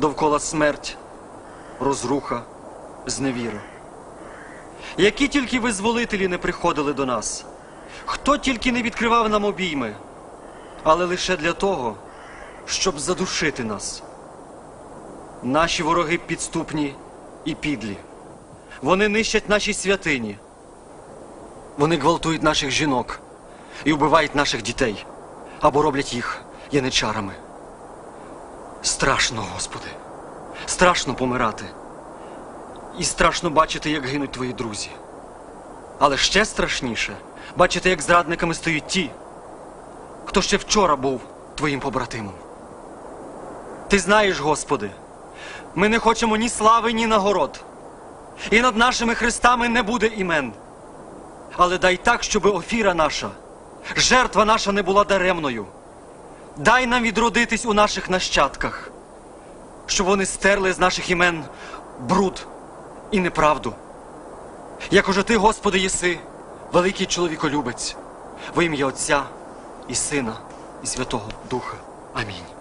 довкола смерть, розруха, зневіра. Які тільки визволителі не приходили до нас, хто тільки не відкривав нам обійми, але лише для того, щоб задушити нас. Наші вороги підступні і підлі. Вони нищать наші святині. Вони гвалтують наших жінок і вбивають наших дітей або роблять їх яничарами. Страшно, Господи, страшно помирати. І страшно бачити, як гинуть твої друзі. Але ще страшніше бачити, як зрадниками стають ті, хто ще вчора був твоїм побратимом. Ти знаєш, Господи, ми не хочемо ні слави, ні нагород. І над нашими хрестами не буде імен. Але дай так, щоб офіра наша, жертва наша не була даремною. Дай нам відродитись у наших нащадках, щоб вони стерли з наших імен бруд і неправду. Як уже ти, Господи, єси, великий чоловіколюбець, во ім'я Отця і Сина, і Святого Духа. Амінь.